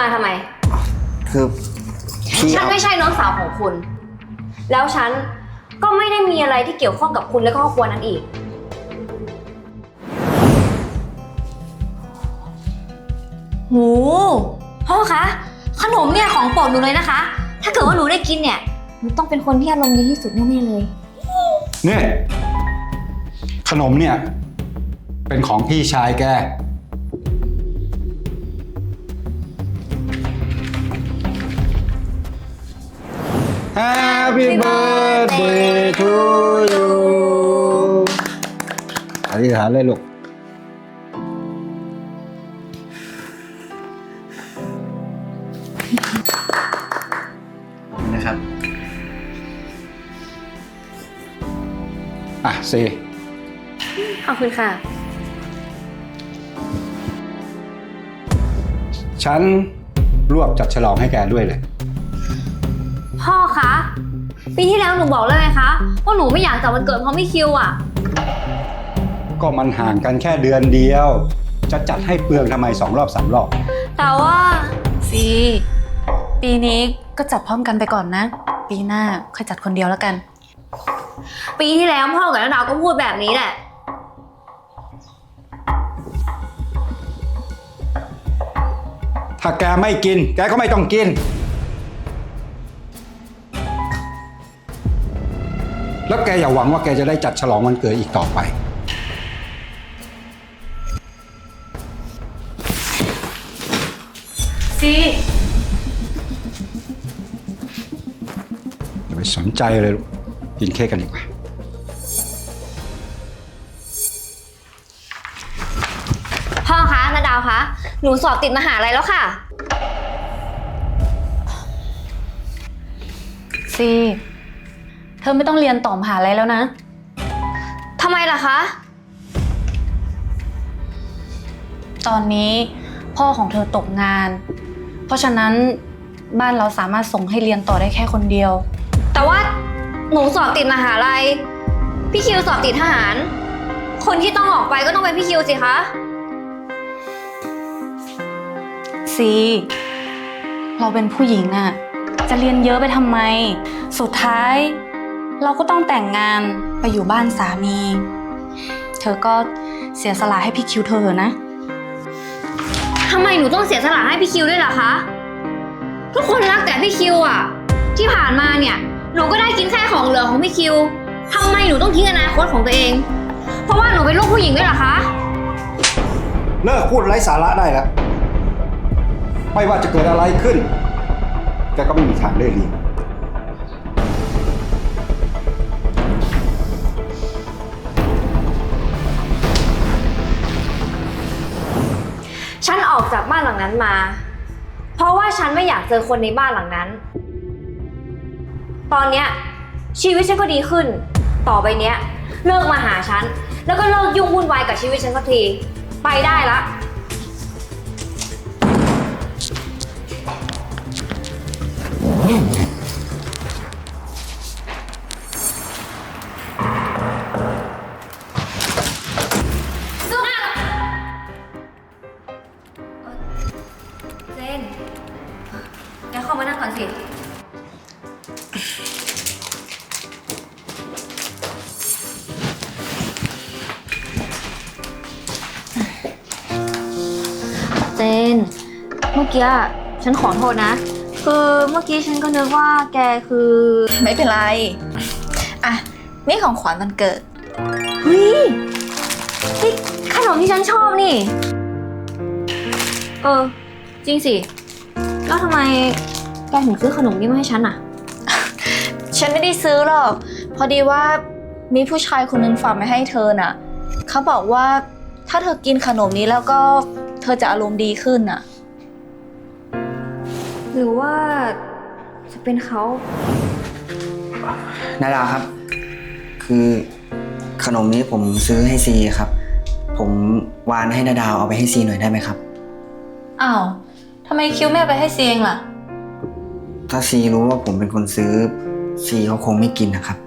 มาทำไม คือพี่ฉันเอาไม่ใช่น้องสาวของคุณ แล้วฉันก็ไม่ได้มีอะไรที่เกี่ยวข้องกับคุณและครอบครัวนั้นอีก หมูพ่อคะขนมเนี่ยของโปรดหนูเลยนะคะ ถ้าเกิดว่าหนูได้กินเนี่ยหนูต้องเป็นคนที่อารมณ์ดีที่สุดแน่ๆเลย เนี่ยขนมเนี่ย เป็นของพี่ชายแก Happy birthday to you อธิษฐานเลยลูก นะครับ อะเซขอบคุณค่ะ ฉันรวบจัดฉลองให้แกด้วยเลยพ่อคะ ปีที่แล้วหนูบอกเลยไงคะว่าหนูไม่อยากจัดวันเกิดเพราะไม่คิวอะ ก็มันห่างกันแค่เดือนเดียว จะจัดให้เปลืองทำไมสองรอบสามรอบ แต่ว่า ซีปีนี้ก็จัดพร้อมกันไปก่อนนะ ปีหน้าค่อยจัดคนเดียวแล้วกัน ปีที่แล้วพ่อกับน้าดาวก็พูดแบบนี้แหละ ถ้าแกไม่กิน แกก็ไม่ต้องกิน แล้วแกอย่าหวังว่าแกจะได้จัดฉลองวันเกิดอีกต่อไป ซีอย่าไปสนใจเลยลูกกินเค้กกันดีกว่า พ่อคะนาดาวคะ หนูสอบติดมหาลัยแล้วค่ะ ซี เธอไม่ต้องเรียนต่อมหาลัยแล้วนะ ทำไมล่ะคะ ตอนนี้พ่อของเธอตกงาน เพราะฉะนั้นบ้านเราสามารถส่งให้เรียนต่อได้แค่คนเดียว แต่ว่าหนูสอบติดมหาลัย พี่คิวสอบติดทหาร คนที่ต้องออกไปก็ต้องเป็นพี่คิวสิคะ ซี เราเป็นผู้หญิงอะจะเรียนเยอะไปทำไม สุดท้าย เราก็ต้องแต่งงานไปอยู่บ้านสามี เธอก็เสียสละให้พี่คิวเธอเถอะนะ ทำไมหนูต้องเสียสละให้พี่คิวด้วยล่ะคะ ทุกคนรักแต่พี่คิวอะที่ผ่านมาเนี่ย หนูก็ได้กินแค่ของเหลือของพี่คิวทำไมหนูต้องทิ้งอนาคตของตัวเอง เพราะว่าหนูเป็นลูกผู้หญิงด้วยเหรอคะ เลิกพูดไร้สาระได้แล้ว ไม่ว่าจะเกิดอะไรขึ้นแกก็ไม่มีทางได้เรียน ออกจากบ้านหลังนั้นมา เพราะว่าฉันไม่อยากเจอคนในบ้านหลังนั้น ตอนเนี้ยชีวิตฉันก็ดีขึ้น ต่อไปเนี้ยเลิกมาหาฉัน แล้วก็เลิกยุ่งวุ่นวายกับชีวิตฉันสักที ไปได้ละสู้ เมื่อกี้อะฉันขอโทษนะ คือเมื่อกี้ฉันก็นึกว่าแกคือ ไม่เป็นไร อะ นี่ของขวัญวันเกิด เฮ้ยนี่ขนมที่ฉันชอบนี่ เออ จริงสิ แล้วทำไมแกถึงซื้อขนมนี้มาให้ฉันอะ ฉันไม่ได้ซื้อหรอก พอดีว่ามีผู้ชายคนนึงฝากมาให้เธอน่ะ เขาบอกว่าถ้าเธอกินขนมนี้แล้วก็เธอจะอารมณ์ดีขึ้นน่ะ หรือว่าจะเป็นเขานาดาวครับ คือขนมนี้ผมซื้อให้ซีครับ ผมวานให้นาดาวเอาไปให้ซีหน่อยได้ไหมครับ อ้าวทำไมคิวไม่เอาไปให้ซีเองล่ะ ถ้าซีรู้ว่าผมเป็นคนซื้อซีเขาคงไม่กินนะครับ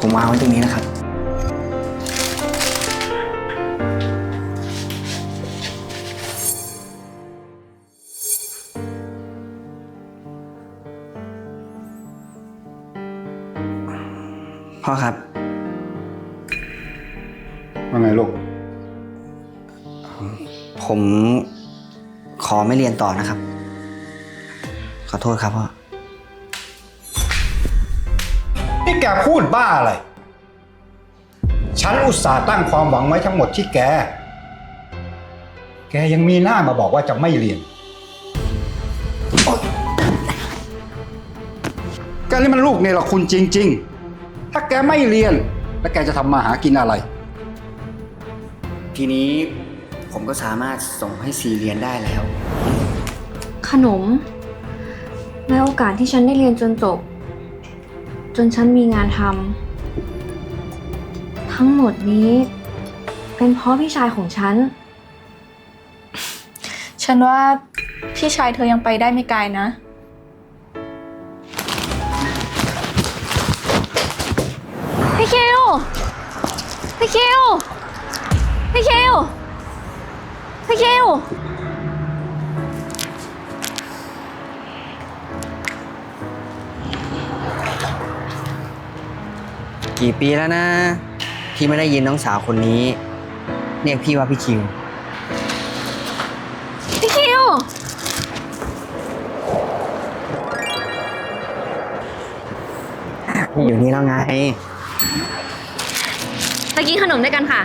ผมวางไว้ตรงนี้นะครับ พ่อครับ ว่าไงลูก ผมขอไม่เรียนต่อนะครับ ขอโทษครับพ่อ นี่แกพูดบ้าอะไร ฉันอุตส่าห์ตั้งความหวังไว้ทั้งหมดที่แก แกยังมีหน้ามาบอกว่าจะไม่เรียนโอ๊ยแกนี่มันลูกเนรคุณจริงๆถ้า แกไม่เรียน แล้วแกจะทำมาหากินอะไร ทีนี้ผมก็สามารถส่งให้ซีเรียนได้แล้ว ขนมในโอกาสที่ฉันได้เรียนจนจบ จนฉันมีงานทำทั้งหมดนี้ เป็นเพราะพี่ชายของฉัน ฉันว่าพี่ชายเธอยังไปได้ไม่ไกลนะ พี่คิว พี่คิว พี่คิว กี่ปีแล้วนะที่ไม่ได้ยินน้องสาวคนนี้ เรียกพี่ว่าพี่คิว พี่คิว อยู่นี่แล้วไงไป กินขนมด้วยกันค่ะ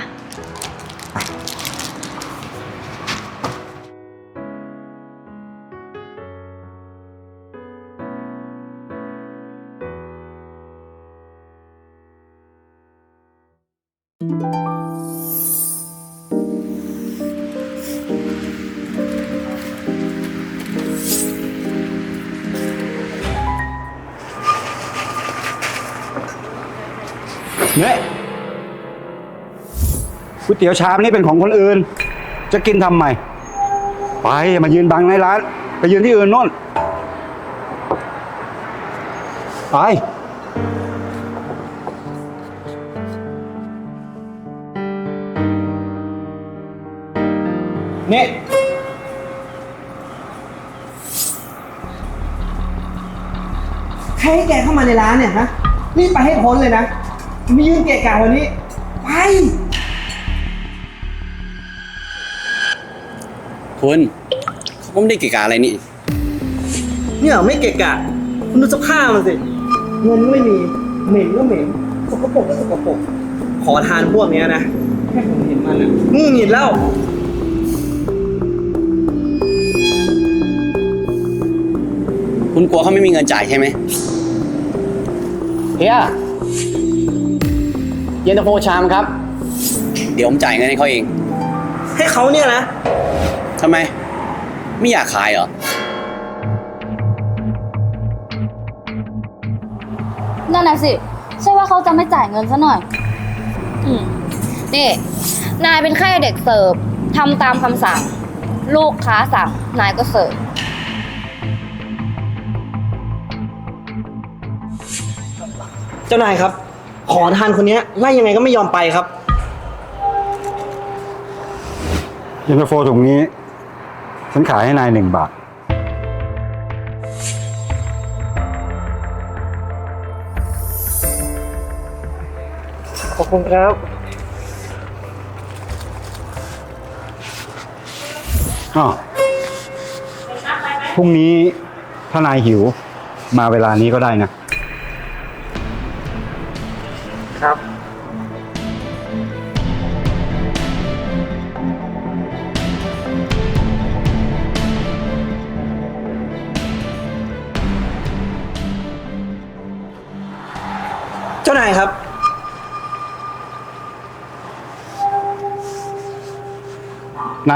วยเตี๋ยวชามนี่เป็นของคนอื่น จะกินทำไม ไปมายืนบังในร้าน ไปยืนที่อื่นโน่น ไป นี่ ใครให้แกเข้ามาในร้านเนี่ยฮะรีบไปให้พ้นเลยนะไมียืนเกะกะวันนี้ ไป คุณเขาไม่ได้เกี่ยวกับอะไรนี่ เนี่ยไม่เกะกะคุณดูสภาพมันสิเงินก็ไม่มีเหม็นก็เหม็นสกปรกก็สกปรกขอทานพวกเนี้ยนะแค่ผมเห็นมันอะงูหงิดแล้วคุณกลัวเขาไม่มีเงินจ่ายใช่ไหมเฮียเย็นตาโฟชามครับ เดี๋ยวผมจ่ายเงินให้เขาเอง ให้เขาเนี่ยนะทำไม ไม่อยากขายเหรอ นั่นน่ะสิ ใช่ว่าเขาจะไม่จ่ายเงินซะหน่อย อืมนี่ นายเป็นแค่เด็กเสิร์ฟทำตามคำสั่ง ลูกค้าสั่ง นายก็เสิร์ฟ เจ้านายครับ ขอทานคนเนี้ยไล่ยังไงก็ไม่ยอมไปครับ เย็นตาโฟถุงนี้ ฉันขายให้นายหนึ่งบาท ขอบคุณครับ อ้าวพรุ่งนี้ถ้านายหิว มาเวลานี้ก็ได้นะ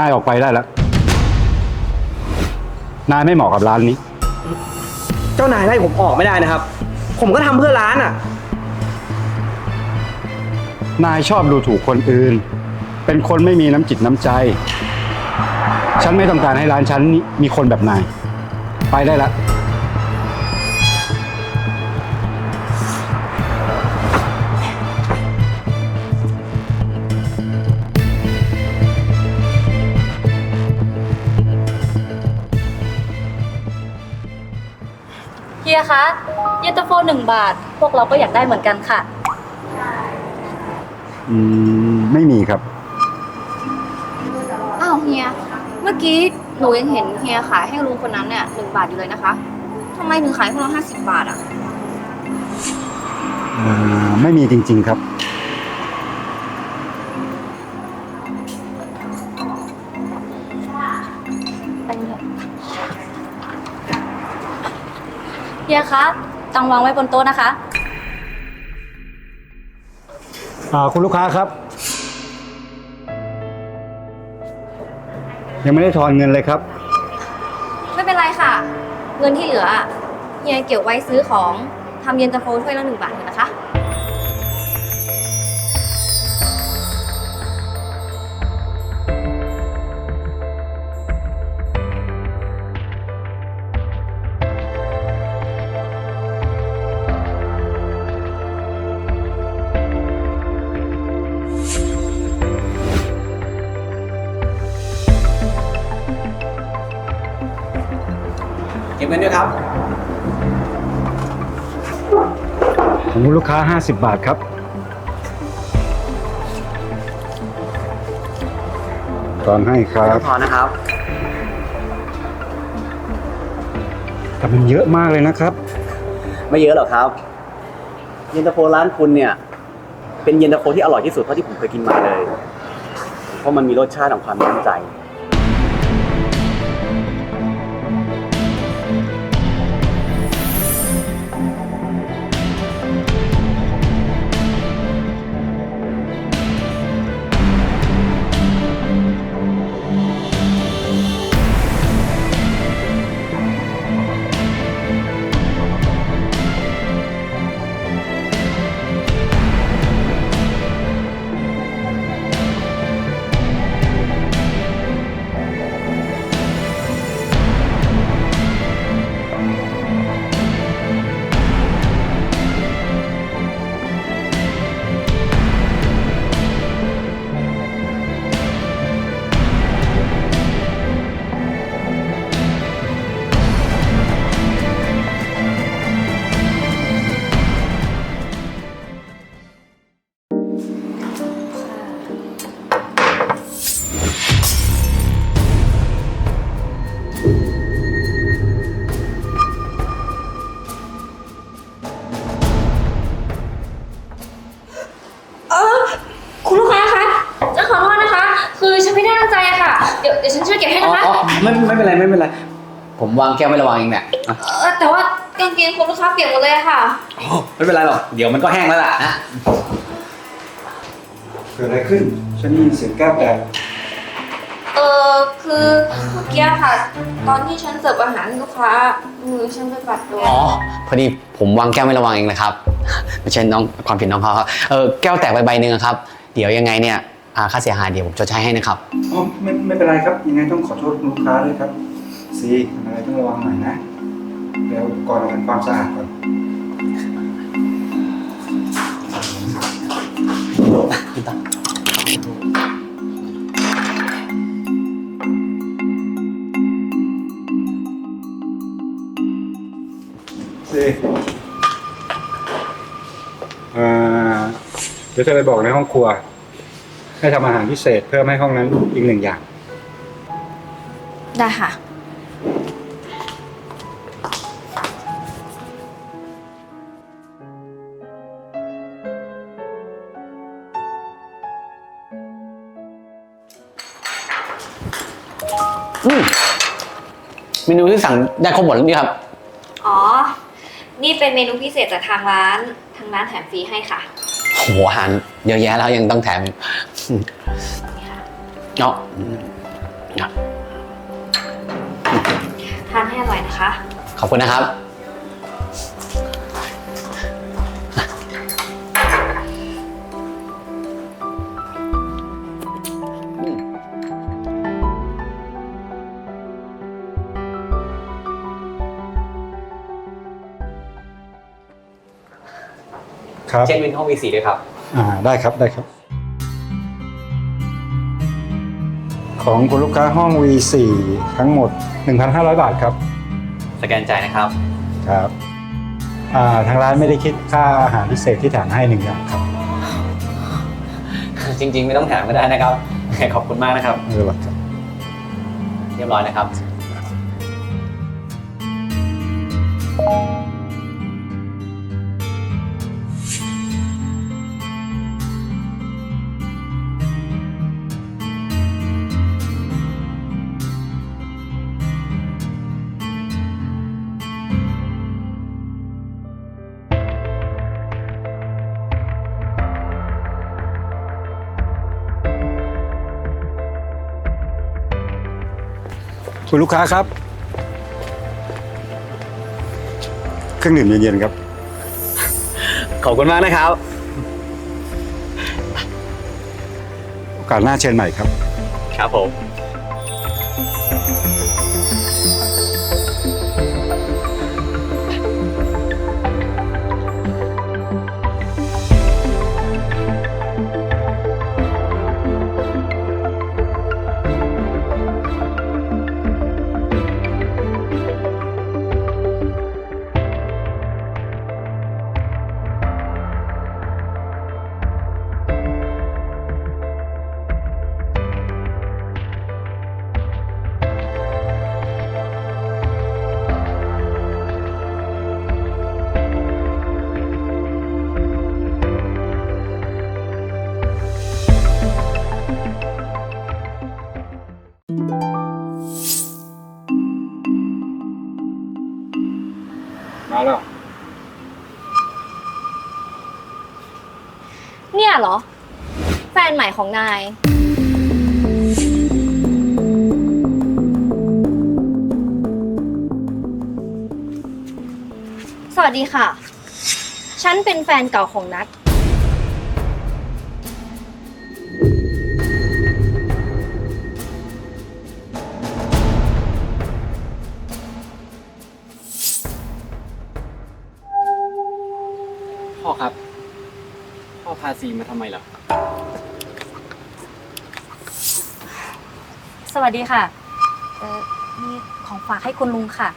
ายออกไปได้แล้ว นายไม่เหมาะกับร้านนี้ เจ้านายไล่ผมออกไม่ได้นะครับ ผมก็ทำเพื่อร้านอะ นายชอบดูถูกคนอื่น เป็นคนไม่มีน้ำจิตน้ำใจ ฉันไม่ต้องการให้ร้านฉันนี้มีคนแบบนาย ไปได้แล้ว ยคะ เย็นตาโฟหนึ่งบาท พวกเราก็อยากได้เหมือนกันค่ะ อืมไม่มีครับ อ้าวเฮีย เมื่อกี้หนูยังเห็นเฮียขายให้ลุงคนนั้นเนี่ยหนึ่งบาทอยู่เลยนะคะทำไมถึงขายคนละห้าสิบบาทอะอ่าไม่มีจริง ๆ ครับ ฮียคะตังวางไว้บนโต๊ะนะคะ อ่าคุณลูกค้าครับ ยังไม่ได้ทอนเงินเลยครับ ไม่เป็นไรค่ะ เงินที่เหลืออะเฮียเก็บไว้ซื้อของทำเย็นตาโฟถ้วยละหนึ่งบาทเถอะนะคะ คุณลูกค้า 50 บาทครับ ตอนให้ครับพอนะครับ แต่มันเยอะมากเลยนะครับ ไม่เยอะหรอกครับ เย็นตาโฟร้านคุณเนี่ย เป็นเย็นตาโฟที่อร่อยที่สุดเท่าที่ผมเคยกินมาเลย เพราะมันมีรสชาติของความน้ำใจ ก้วไม่ระวังเองแหละอะเออแต่ว่ากางเกงคุณลูกค้าเปียกหมดเลยอะค่ะอ๋อไม่เป็นไรหรอก เดี๋ยวมันก็แห้งแล้วล่ะนะเกิดอะไรขึ้น ฉันได้ยินเสียงแก้วแตกเออคือเมื่อกี้ค่ะ ตอนที่ฉันเสิร์ฟอาหารให้ลูกค้ามือฉันไปปัดโดนอ๋อ พอดีผมวางแก้วไม่ระวังเองนะครับไม่ใช่น้องความผิดน้องเขาครับเออแก้วแตกไปใบหนึ่งอะครับ เดี๋ยวยังไงเนี่ยอ่าค่าเสียหายเดี๋ยวผมชดใช้ให้นะครับ อ๋อไม่ไม่เป็นไรครับ ยังไงต้องขอโทษคุณลูกค้าด้วยครับ ซีทำอะไรต้องระวังหน่อยนะเดี๋ยวก่อนเราทำความสะอาดก่อนซีเอ่อเดี๋ยวจะไปบอกในห้องครัว ให้ทำอาหารพิเศษเพิ่มให้ห้องนั้นอีกหนึ่งอย่าง ได้ค่ะ อืมเมนูที่สั่งได้ครบหมดแล้วนี่ครับ อ๋อ นี่เป็นเมนูพิเศษจากทางร้าน ทางร้านแถมฟรีให้ค่ะโหอาหารเยอะแยะแล้วยังต้องแถมอีกอืมเนาะ นให้อร่อยนะคะ ขอบคุณนะครับ ครับ เช็คบินห้อง V4 ด้วยครับ อ่า ได้ครับ ได้ครับ ของคุณลูกค้าห้อง V4 ทั้งหมด 1,500 บาทครับ สแกนจ่ายนะครับ ครับอ่าทางร้านไม่ได้คิดค่าอาหารพิเศษที่แถมให้หนึ่งอย่างครับจริง ๆ ไม่ต้องแถมก็ได้นะครับ ขอบคุณมากนะครับเออหรอกครับ เรียบร้อยนะครับ คุณลูกค้าครับ เครื่องดื่มเย็นๆครับ ขอบคุณมากนะครับ โอกาสหน้าเชิญใหม่ครับ ครับผม ของนาย สวัสดีค่ะ ฉันเป็นแฟนเก่าของนัท พ่อครับ พ่อพาซีมาทำไมเหรอ สวัสดีค่ะเออมีของฝากให้คุณลุงค่ะ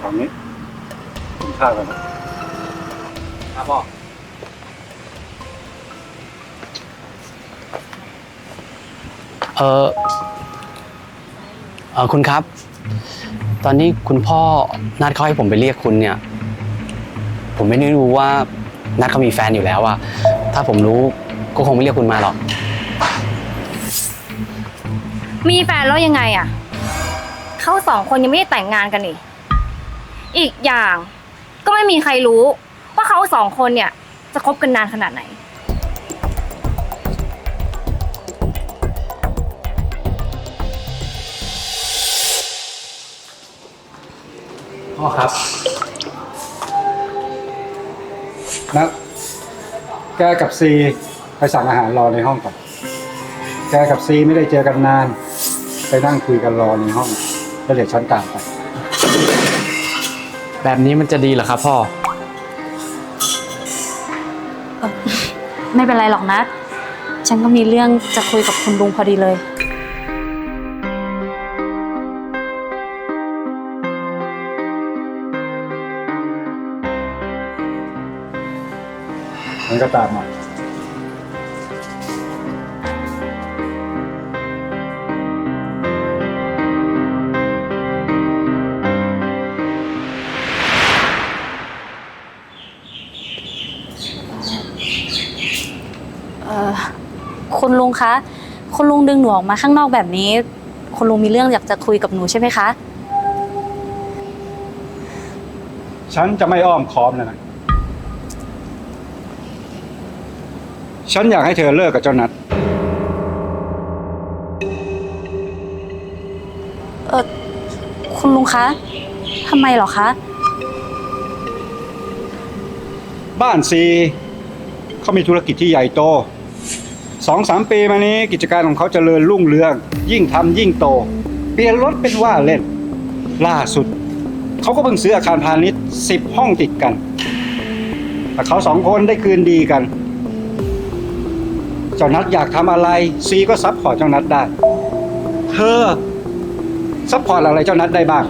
ของนี้คุณค่ากันนะครับพ่อเออเออคุณครับ ตอนนี้คุณพ่อนัดเขาให้ผมไปเรียกคุณเนี่ย ผมไม่ได้รู้ว่านัดเขามีแฟนอยู่แล้วอะถ้าผมรู้ก็คงไม่เรียกคุณมาหรอก มีแฟนแล้วยังไงอะเขาสองคนยังไม่ได้แต่งงานกันนี่อีกอย่างก็ไม่มีใครรู้ ว่าเขาสองคนเนี่ย จะคบกันนานขนาดไหน พ่อครับนัดแกกับซีไปสั่งอาหารรอในห้องก่อน แกกับซีไม่ได้เจอกันนาน ไปนั่งคุยกันรอในห้องแล้วเดี๋ยวฉันตามไป แบบนี้มันจะดีเหรอครับพ่อ ไม่เป็นไรหรอกนะ ฉันก็มีเรื่องจะคุยกับคุณลุงพอดีเลย มันก็ตามมาเออคุณลุงคะ คุณลุงดึงหนูออกมาข้างนอกแบบนี้ คุณลุงมีเรื่องอยากจะคุยกับหนูใช่ไหมคะ ฉันจะไม่อ้อมค้อมแล้วนะ ฉันอยากให้เธอเลิกกับเจ้านัด เออคุณลุงคะทำไมเหรอคะ บ้านซีเขามีธุรกิจที่ใหญ่โตสองสามปีมานี้กิจการของเขาเจริญรุ่งเรือง ยิ่งทำยิ่งโต เปลี่ยนรถเป็นว่าเล่น ล่าสุด เขาก็เพิ่งซื้ออาคารพาณิชย์สิบห้องติดกัน แต่เขาสองคนได้คืนดีกัน เจ้านัดอยากทำอะไรซีก็ซัพพอร์ตเจ้านัดได้ เธอซัพพอร์ตอะไรเจ้านัดได้บ้าง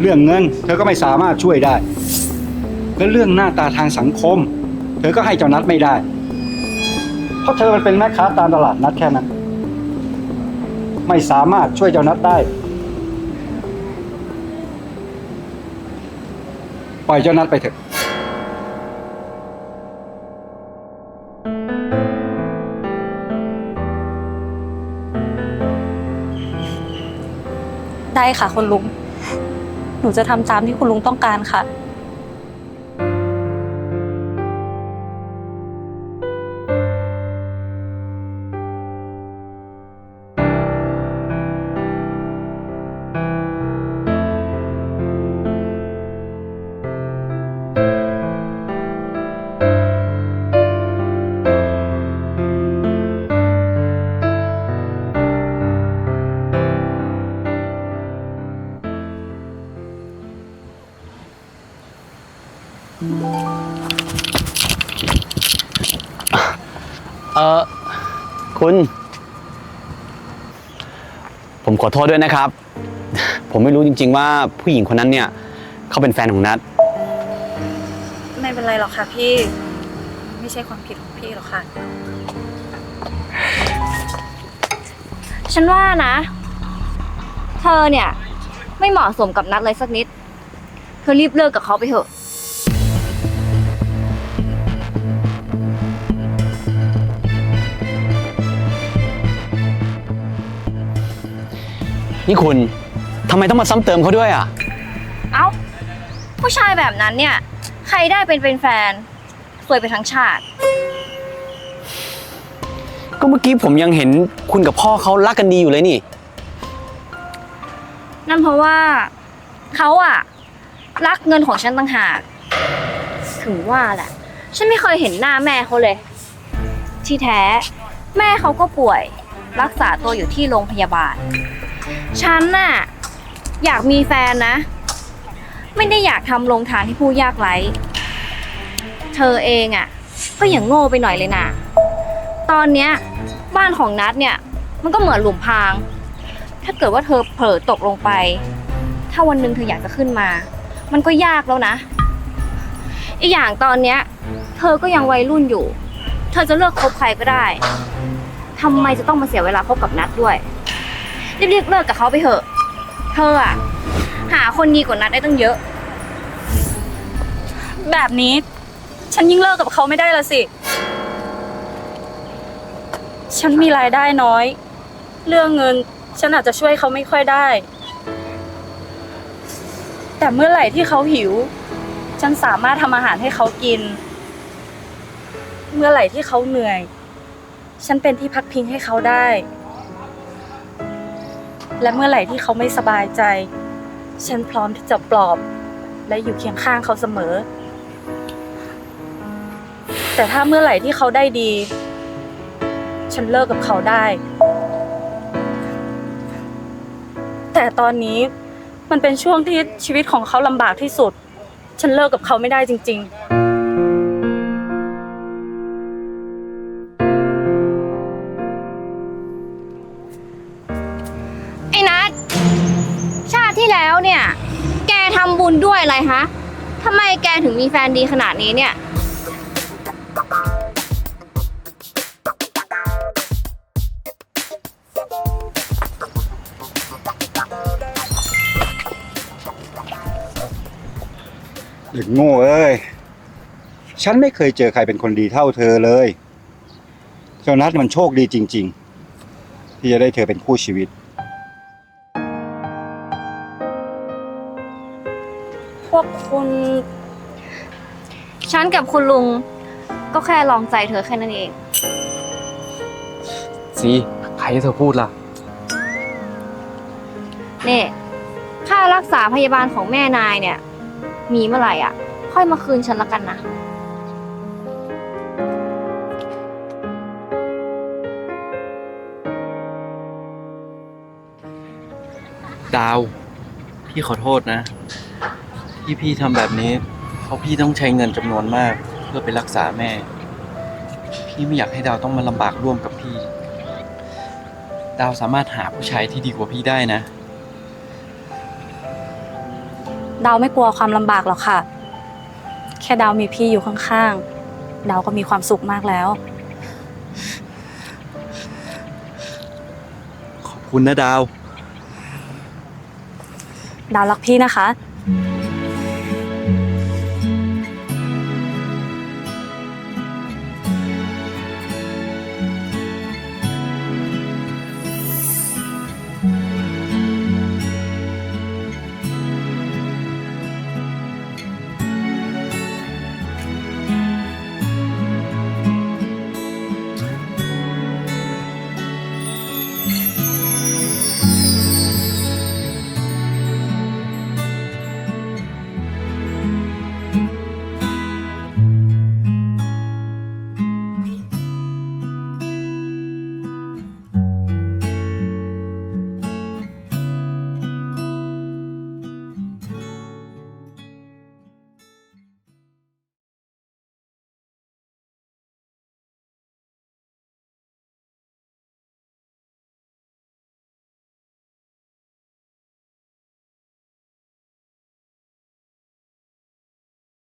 เรื่องเงิน เธอก็ไม่สามารถช่วยได้ และเรื่องหน้าตาทางสังคม เธอก็ให้เจ้านัดไม่ได้ เพราะเธอมันเป็นแม่ค้าตามตลาดนัดแค่นั้น ไม่สามารถช่วยเจ้านัดได้ปล่อยเจ้านัดไปเถอะ ได้ค่ะคุณลุง หนูจะทำตามที่คุณลุงต้องการค่ะ ขอโทษด้วยนะครับ ผมไม่รู้จริง ๆ ว่าผู้หญิงคนนั้นเนี่ยเขาเป็นแฟนของนัทไม่เป็นไรหรอกค่ะพี่ ไม่ใช่ความผิดของพี่หรอกค่ะ ฉันว่านะ เธอเนี่ย ไม่เหมาะสมกับนัดเลยสักนิด เธอรีบเลิกกับเขาไปเถอะ นี่คุณทำไมต้องมาซ้ำเติมเขาด้วยอะ เอ้า ผู้ชายแบบนั้นเนี่ย ใครได้เป็นเป็นแฟน สวยไปทั้งชาติ ก็เมื่อกี้ผมยังเห็นคุณกับพ่อเขารักกันดีอยู่เลยนี่ นั่นเพราะว่าเขาอะรักเงินของฉันต่างหาก ถึงว่าแหละ ฉันไม่เคยเห็นหน้าแม่เขาเลย ที่แท้ แม่เขาก็ป่วย รักษาตัวอยู่ที่โรงพยาบาล ฉันน่ะอยากมีแฟนนะ ไม่ได้อยากทำโรงทานให้ผู้ยากไร้เธอเองอะ ก็อย่างโง่ไปหน่อยเลยนะตอนเนี้ยบ้านของนัดเนี่ย มันก็เหมือนหลุมพราง ถ้าเกิดว่าเธอเผลอตกลงไป ถ้าวันหนึ่งเธออยากจะขึ้นมา มันก็ยากแล้วนะ อีกอย่างตอนเนี้ย เธอก็ยังวัยรุ่นอยู่ เธอจะเลือกคบใครก็ได้ทำไมจะต้องมาเสียเวลาคบกับนัดด้วย รีบๆเลิกกับเขาไปเถอะ เธออะหาคนดีกว่านัดได้ตั้งเยอะ แบบนี้ ฉันยิ่งเลิกกับเขาไม่ได้ละสิ ฉันมีรายได้น้อย เรื่องเงินฉันอาจจะช่วยเขาไม่ค่อยได้ แต่เมื่อไหร่ที่เขาหิว ฉันสามารถทำอาหารให้เขากิน เมื่อไหร่ที่เขาเหนื่อย ฉันเป็นที่พักพิงให้เขาได้ และเมื่อไหร่ที่เขาไม่สบายใจ ฉันพร้อมที่จะปลอบ และอยู่เคียงข้างเขาเสมอ แต่ถ้าเมื่อไหร่ที่เขาได้ดี ฉันเลิกกับเขาได้ แต่ตอนนี้มันเป็นช่วงที่ชีวิตของเขาลำบากที่สุด ฉันเลิกกับเขาไม่ได้จริง ๆ แกถึงมีแฟนดีขนาดนี้เนี่ย เด็กโง่เอ้ย ฉันไม่เคยเจอใครเป็นคนดีเท่าเธอเลย เจ้านัดมันโชคดีจริง ๆ ที่จะได้เธอเป็นคู่ชีวิต พวกคุณ ฉันกับคุณลุงก็แค่ลองใจเธอแค่นั้นเอง ซีใครให้เธอพูดล่ะ นี่ค่ารักษาพยาบาลของแม่นายเนี่ย มีเมื่อไหร่อะ ค่อยมาคืนฉันละกันนะ ดาว พี่ขอโทษนะ ที่พี่ทำแบบนี้ เพราะพี่ต้องใช้เงินจำนวนมาก เพื่อไปรักษาแม่ พี่ไม่อยากให้ดาวต้องมาลำบากร่วมกับพี่ ดาวสามารถหาผู้ชายที่ดีกว่าพี่ได้นะ ดาวไม่กลัวความลำบากหรอกค่ะ แค่ดาวมีพี่อยู่ข้างๆ ดาวก็มีความสุขมากแล้ว ขอบคุณนะดาว ดาวรักพี่นะคะ